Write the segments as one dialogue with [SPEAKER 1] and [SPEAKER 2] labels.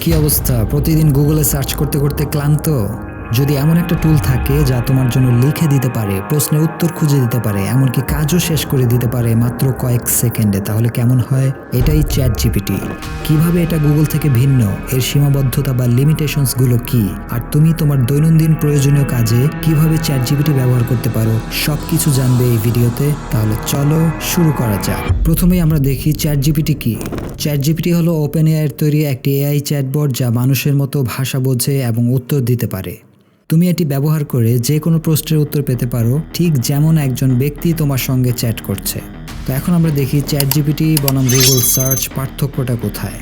[SPEAKER 1] কি অবস্থা? প্রতিদিন গুগলে সার্চ করতে করতে ক্লান্ত? যদি এমন একটা টুল থাকে যা তোমার জন্য লিখে দিতে পারে প্রশ্নের উত্তর খুঁজে দিতে পারে, এমনকি কাজও শেষ করে দিতে পারে মাত্র কয়েক সেকেন্ডে, তাহলে কেমন হয়? এটাই চ্যাট জিপিটি কীভাবে এটা গুগল থেকে ভিন্ন? এর সীমাবদ্ধতা বা লিমিটেশনসগুলো কি? আর তুমি তোমার দৈনন্দিন প্রয়োজনীয় কাজে কীভাবে চ্যাট জিপিটি ব্যবহার করতে পারো? সব কিছু জানবে এই ভিডিওতে। তাহলে চলো শুরু করা যাক। প্রথমেই আমরা দেখি চ্যাট জিপিটি কি। চ্যাট জিপিটি হলো ওপেন এআইয়ের তৈরি একটি এআই চ্যাটবট যা মানুষের মতো ভাষা বোঝে এবং উত্তর দিতে পারে। তুমি এটি ব্যবহার করে যে কোনো প্রশ্নের উত্তর পেতে পারো, ঠিক যেমন একজন ব্যক্তি তোমার সঙ্গে চ্যাট করছে। তো এখন আমরা দেখি চ্যাট জিপিটি বনাম গুগল সার্চ পার্থক্যটা কোথায়?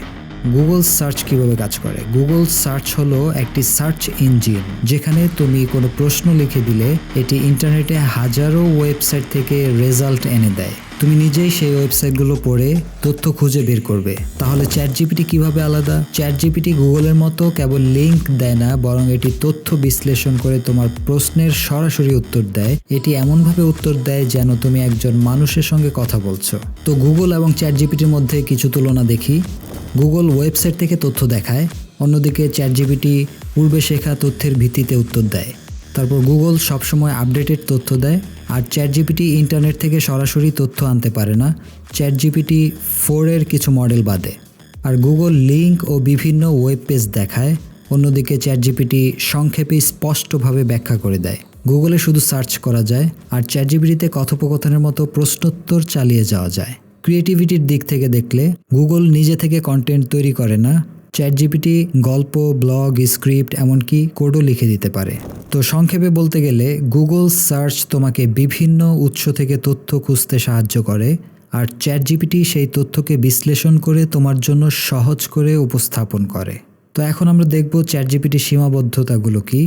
[SPEAKER 1] গুগল সার্চ কীভাবে কাজ করে? গুগল সার্চ হলো একটি সার্চ ইঞ্জিন, যেখানে তুমি কোনো প্রশ্ন লিখে দিলে এটি ইন্টারনেটে হাজারো ওয়েবসাইট থেকে রেজাল্ট এনে দেয়। তুমি নিজেই সেই ওয়েবসাইটগুলো পড়ে তথ্য খুঁজে বের করবে। তাহলে চ্যাট জিপিটি কীভাবে আলাদা? চ্যাট জিপিটি গুগলের মতো কেবল লিঙ্ক দেয় না, বরং এটি তথ্য বিশ্লেষণ করে তোমার প্রশ্নের সরাসরি উত্তর দেয়। এটি এমনভাবে উত্তর দেয় যেন তুমি একজন মানুষের সঙ্গে কথা বলছো। তো গুগল এবং চ্যাট জিপিটির মধ্যে কিছু তুলনা দেখি। গুগল ওয়েবসাইট থেকে তথ্য দেখায়, অন্যদিকে চ্যাট জিপিটি পূর্বে শেখা তথ্যের ভিত্তিতে উত্তর দেয়। তারপর গুগল সবসময় আপডেটেড তথ্য দেয়। আর চ্যাট জিপিটি ইন্টারনেট থেকে সরাসরি তথ্য আনতে পারে না। চ্যাট জিপিটি ফোরের কিছু মডেল বাদে। আর গুগল লিঙ্ক ও বিভিন্ন ওয়েব পেজ দেখায়, অন্যদিকে চ্যাট জিপিটি সংক্ষেপে স্পষ্টভাবে ব্যাখ্যা করে দেয়। গুগলে শুধু সার্চ করা যায় আর চ্যাট জিপিটিতে কথোপকথনের মতো প্রশ্নোত্তর চালিয়ে যাওয়া যায়। ক্রিয়েটিভিটির দিক থেকে দেখলে, গুগল নিজে থেকে কন্টেন্ট তৈরি করে না চ্যাট জিপিটি গল্প, ব্লগ, স্ক্রিপ্ট, এমনকি কোডও লিখে দিতে পারে। তো সংক্ষেপে বলতে গেলে, গুগল সার্চ তোমাকে বিভিন্ন উৎস থেকে তথ্য খুঁজতে সাহায্য করে, আর চ্যাট জিপিটি সেই তথ্যকে বিশ্লেষণ করে তোমার জন্য সহজ করে উপস্থাপন করে। তো এখন আমরা দেখব চ্যাট জিপিটির সীমাবদ্ধতাগুলো কি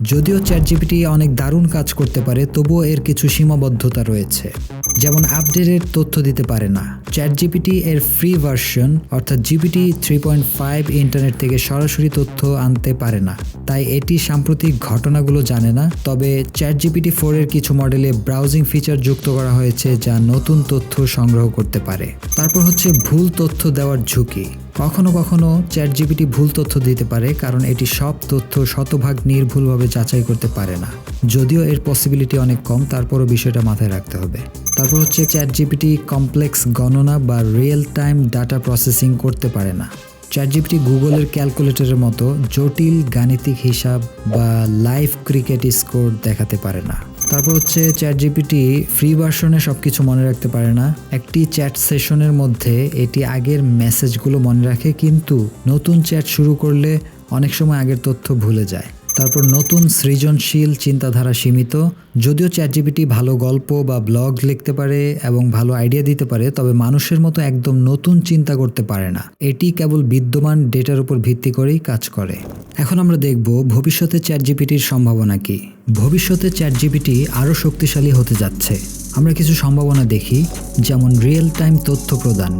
[SPEAKER 1] যদিও চ্যাট জিপিটি অনেক দারুণ কাজ করতে পারে, তবুও এর কিছু সীমাবদ্ধতা রয়েছে। যেমন আপডেটের তথ্য দিতে পারে না। চ্যাট জিপিটি এর ফ্রি ভার্সন অর্থাৎ GPT three point five internet থেকে সরাসরি তথ্য আনতে পারে না। তাই এটি সাম্প্রতিক ঘটনাগুলো জানে না, তবে চ্যাট জিপিটি ফোরের কিছু মডেলে ব্রাউজিং ফিচার যুক্ত করা হয়েছে, যা নতুন তথ্য সংগ্রহ করতে পারে। তারপর হচ্ছে ভুল তথ্য দেওয়ার ঝুঁকি। কখনো কখনো চ্যাট জিপিটি ভুল তথ্য দিতে পারে, কারণ এটি সব তথ্য শতভাগ নির্ভুলভাবে যাচাই করতে পারে না। যদিও এর পসিবিলিটি অনেক কম, তারপরও বিষয়টা মাথায় রাখতে হবে। তারপর হচ্ছে চ্যাট জিপিটি কমপ্লেক্স গণনা বা রিয়েল টাইম ডাটা প্রসেসিং করতে পারে না। চ্যাট জিপিটি গুগলের ক্যালকুলেটরের মতো জটিল গাণিতিক হিসাব বা লাইভ ক্রিকেট স্কোর দেখাতে পারে না। তারপর হচ্ছে চ্যাট জিপিটি ফ্রি ভার্সনে সব কিছু মনে রাখতে পারে না। একটি চ্যাট সেশনের মধ্যে এটি আগের মেসেজগুলো মনে রাখে, কিন্তু নতুন চ্যাট শুরু করলে অনেক সময় আগের তথ্য ভুলে যায়। তারপর নতুন সৃজনশীল চিন্তাধারা সীমিত। যদিও চ্যাট জিপিটি ভালো গল্প বা ব্লগ লিখতে পারে এবং ভালো আইডিয়া দিতে পারে, তবে মানুষের মতো একদম নতুন চিন্তা করতে পারে না। এটি কেবল বিদ্যমান ডেটার উপর ভিত্তি করেই কাজ করে। এখন আমরা দেখব ভবিষ্যতে চ্যাট জিপিটির সম্ভাবনা কি। ভবিষ্যতে চ্যাট জিপিটি আরও শক্তিশালী হতে যাচ্ছে। আমরা কিছু সম্ভাবনা দেখি, যেমন রিয়েল টাইম তথ্য প্রদান।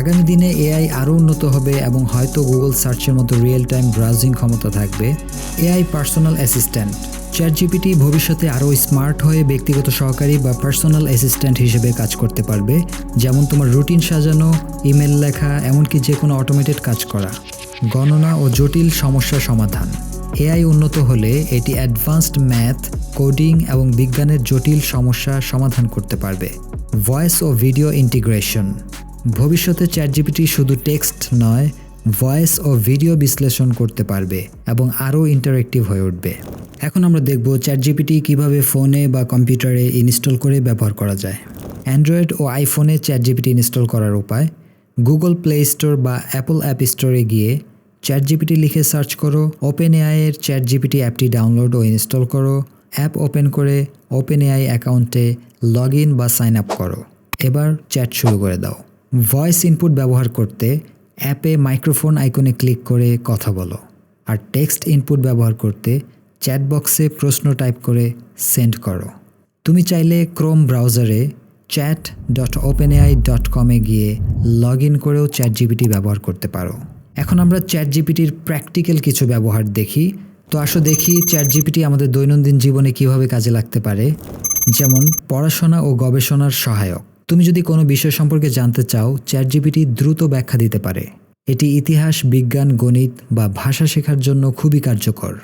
[SPEAKER 1] আগামী দিনে এআই আরও উন্নত হবে এবং হয়তো গুগল সার্চের মতো রিয়েল টাইম ব্রাউজিং ক্ষমতা থাকবে। AI personal assistant chat GPT ভবিষ্যতে আরও স্মার্ট হয়ে ব্যক্তিগত সহকারী বা পার্সোনাল অ্যাসিস্ট্যান্ট হিসেবে কাজ করতে পারবে, যেমন তোমার রুটিন সাজানো ইমেল লেখা, এমনকি যে কোনো অটোমেটেড কাজ করা। গণনা ও জটিল সমস্যার সমাধান। এআই উন্নত হলে এটি অ্যাডভান্সড ম্যাথ, কোডিং এবং বিজ্ঞানের জটিল সমস্যা সমাধান করতে পারবে। ভয়েস ও ভিডিও ইন্টিগ্রেশন। ভবিষ্যতে চ্যাট জিপিটি শুধু টেক্সট নয়, ভয়েস ও ভিডিও বিশ্লেষণ করতে পারবে এবং আরও ইন্টারেক্টিভ হয়ে উঠবে। এখন আমরা দেখব চ্যাট জিপিটি কীভাবে ফোনে বা কম্পিউটারে ইনস্টল করে ব্যবহার করা যায়। অ্যান্ড্রয়েড ও আইফোনে চ্যাট জিপিটি ইনস্টল করার উপায়, গুগল প্লে স্টোর বা অ্যাপল অ্যাপ স্টোরে গিয়ে চ্যাট জিপিটি লিখে সার্চ করো ওপেন এআইয়ের চ্যাট জিপিটি অ্যাপটি ডাউনলোড ও ইনস্টল করো, অ্যাপ ওপেন করে ওপেন এআই অ্যাকাউন্টে লগ ইন বা সাইন আপ করো। এবার চ্যাট শুরু করে দাও। ভয়েস ইনপুট ব্যবহার করতে অ্যাপে মাইক্রোফোন আইকনে ক্লিক করে কথা বলো আর টেক্সট ইনপুট ব্যবহার করতে চ্যাট বক্সে প্রশ্ন টাইপ করে সেন্ড করো। তুমি চাইলে ক্রোম ব্রাউজারে chat dot open AI dot কমে গিয়ে লগ ইন করেও চ্যাট জিপিটি ব্যবহার করতে পারো। এখন আমরা চ্যাট জিপিটির প্র্যাকটিক্যাল কিছু ব্যবহার দেখি। তো আসো দেখি চ্যাট জিপিটি আমাদের দৈনন্দিন জীবনে কীভাবে কাজে লাগতে পারে। যেমন, পড়াশোনা ও গবেষণার সহায়ক। তুমি যদি কোনো বিষয় সম্পর্কে জানতে চাও চ্যাট জিপিটি দ্রুত ব্যাখ্যা দিতে পারে। এটি ইতিহাস, বিজ্ঞান, গণিত বা ভাষা শেখার জন্য খুবই কার্যকর।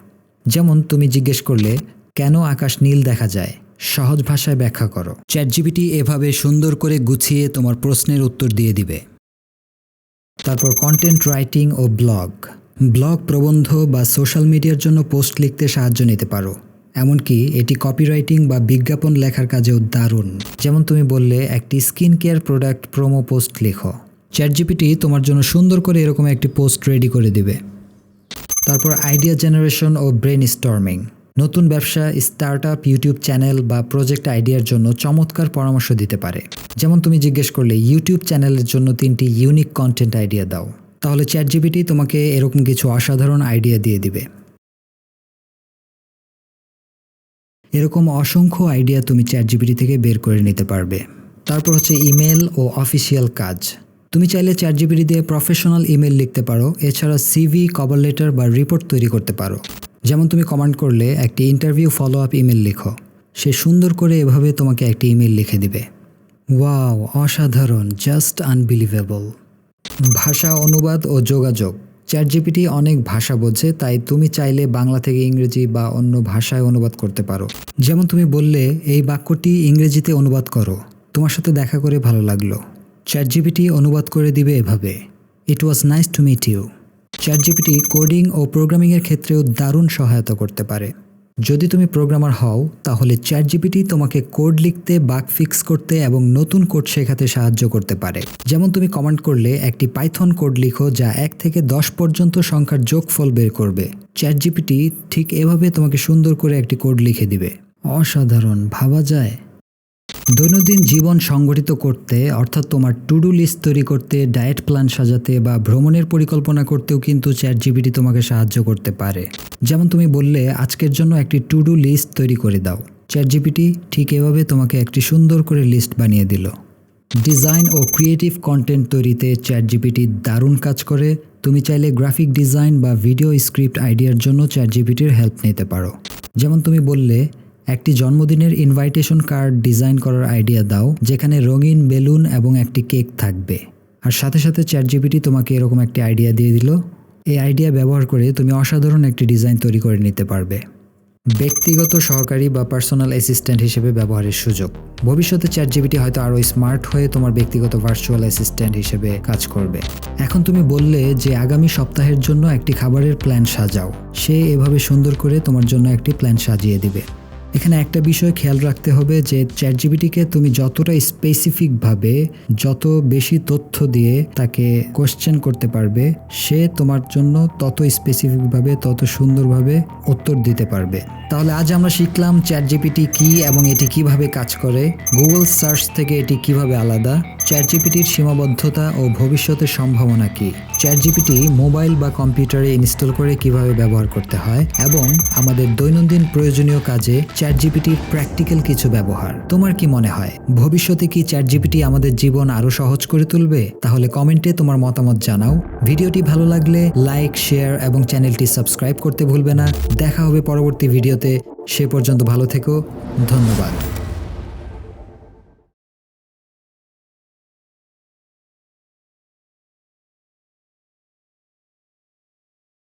[SPEAKER 1] যেমন, তুমি জিজ্ঞেস করলে, কেন আকাশ নীল দেখা যায়? সহজ ভাষায় ব্যাখ্যা করো। চ্যাটজিপিটি এভাবে সুন্দর করে গুছিয়ে তোমার প্রশ্নের উত্তর দিয়ে দিবে। তারপর কন্টেন্ট রাইটিং ও ব্লগ ব্লগ প্রবন্ধ বা সোশ্যাল মিডিয়ার জন্য পোস্ট লিখতে সাহায্য নিতে পারো। এমনকি এটি কপিরাইটিং বা বিজ্ঞাপন লেখার কাজেও দারুণ। যেমন তুমি বললে, একটি skin care product promo post লেখো। চ্যাটজিপিটি তোমার জন্য সুন্দর করে এরকম একটি পোস্ট রেডি করে দিবে। তারপর আইডিয়া জেনারেশন ও ব্রেন স্টর্মিং নতুন ব্যবসা স্টার্ট আপ ইউটিউব চ্যানেল বা প্রজেক্ট আইডিয়ার জন্য চমৎকার পরামর্শ দিতে পারে। যেমন তুমি জিজ্ঞেস করলে ইউটিউব চ্যানেলের জন্য তিনটি ইউনিক কন্টেন্ট আইডিয়া দাও। তাহলে চ্যাটজিপিটি তোমাকে এরকম কিছু অসাধারণ আইডিয়া দিয়ে দিবে। এরকম অসংখ্য আইডিয়া তুমি চ্যাটজিপিটি থেকে বের করে নিতে পারবে। তারপর হচ্ছে ইমেল ও অফিসিয়াল কাজ। তুমি চাইলে চ্যাটজিপিটি দিয়ে প্রফেশনাল ইমেল লিখতে পারো, এছাড়া সিভি কভার লেটার বা রিপোর্ট তৈরি করতে পারো। যেমন তুমি কমান্ড করলে একটি ইন্টারভিউ ফলো আপ ইমেল লিখো। সে সুন্দর করে এভাবে তোমাকে একটি ইমেল লিখে দিবে। ওয়াও অসাধারণ জাস্ট আনবিলিভেবল ভাষা অনুবাদ ও যোগাযোগ। চ্যাটজিপিটি অনেক ভাষা বোঝে, তাই তুমি চাইলে বাংলা থেকে ইংরেজি বা অন্য ভাষায় অনুবাদ করতে পারো। যেমন তুমি বললে, এই বাক্যটি ইংরেজিতে অনুবাদ করো। তোমার সাথে দেখা করে ভালো লাগল। চ্যাটজিপিটি অনুবাদ করে দিবে এভাবে। It was nice to meet you chat GPT coding ও প্রোগ্রামিংয়ের ক্ষেত্রেও দারুণ সহায়তা করতে পারে। যদি তুমি প্রোগ্রামার হও, তাহলে চ্যাট চ্যাটজিপিটি তোমাকে কোড লিখতে বাগ ফিক্স করতে এবং নতুন কোড শেখাতে সাহায্য করতে পারে। যেমন তুমি কমান্ড করলে একটি পাইথন কোড লিখো যা এক থেকে দশ পর্যন্ত সংখ্যার যোগফল বের করবে। চ্যাটজিপিটি ঠিক এভাবে তোমাকে সুন্দর করে একটি কোড লিখে দিবে। অসাধারণ, ভাবা যায়? দৈনন্দিন জীবন সংগঠিত করতে, অর্থাৎ তোমার টু ডু লিস্ট তৈরি করতে ডায়েট প্ল্যান সাজাতে বা ভ্রমণের পরিকল্পনা করতেও কিন্তু চ্যাট জিবিটি তোমাকে সাহায্য করতে পারে। যেমন তুমি বললে, আজকের জন্য একটি টু ডু লিস্ট তৈরি করে দাও। চ্যাট জিপিটি ঠিক এভাবে তোমাকে একটি সুন্দর করে লিস্ট বানিয়ে দিল। ডিজাইন ও ক্রিয়েটিভ কন্টেন্ট তৈরিতে চ্যাট জিপিটি দারুণ কাজ করে। তুমি চাইলে গ্রাফিক ডিজাইন বা ভিডিও স্ক্রিপ্ট আইডিয়ার জন্য চ্যাট জিপিটির হেল্প নিতে পারো। যেমন তুমি বললে একটি জন্মদিনের ইনভাইটেশন কার্ড ডিজাইন করার আইডিয়া দাও, যেখানে রঙিন বেলুন এবং একটি কেক থাকবে। আর সাথে সাথে চ্যাট জিপিটি তোমাকে এরকম একটি আইডিয়া দিয়ে দিল। এই আইডিয়া ব্যবহার করে তুমি অসাধারণ একটি ডিজাইন তৈরি করে নিতে পারবে। ব্যক্তিগত সহকারী বা পার্সোনাল অ্যাসিস্ট্যান্ট হিসেবে ব্যবহারের সুযোগ। ভবিষ্যতে চ্যাট জিবিটি হয়তো আরও স্মার্ট হয়ে তোমার ব্যক্তিগত ভার্চুয়াল অ্যাসিস্ট্যান্ট হিসেবে কাজ করবে। এখন তুমি বললে যে আগামী সপ্তাহের জন্য একটি খাবারের প্ল্যান সাজাও। সে এভাবে সুন্দর করে তোমার জন্য একটি প্ল্যান সাজিয়ে দিবে। এখানে একটা বিষয় খেয়াল রাখতে হবে যে চ্যাট জিবিটিকে তুমি যতটা স্পেসিফিকভাবে যত বেশি তথ্য দিয়ে তাকে কোশ্চেন করতে পারবে, সে তোমার জন্য তত স্পেসিফিকভাবে তত সুন্দরভাবে উত্তর দিতে পারবে। তাহলে আজ আমরা শিখলাম চ্যাট জিপিটি কী এবং এটি কীভাবে কাজ করে। গুগল সার্চ থেকে এটি কীভাবে আলাদা। চ্যাট জিপিটির সীমাবদ্ধতা ও ভবিষ্যতের সম্ভাবনা কি? চ্যাট জিপিটি মোবাইল বা কম্পিউটারে ইনস্টল করে কীভাবে ব্যবহার করতে হয় এবং আমাদের দৈনন্দিন প্রয়োজনীয় কাজে চ্যাট জিপিটির প্র্যাকটিক্যাল কিছু ব্যবহার। তোমার কি মনে হয়, ভবিষ্যতে কি চ্যাট জিপিটি আমাদের জীবন আরও সহজ করে তুলবে? তাহলে কমেন্টে তোমার মতামত জানাও। ভিডিওটি ভালো লাগলে লাইক, শেয়ার এবং চ্যানেলটি সাবস্ক্রাইব করতে ভুলবে না। দেখা হবে পরবর্তী ভিডিওতে। সে পর্যন্ত ভালো থেকো। ধন্যবাদ।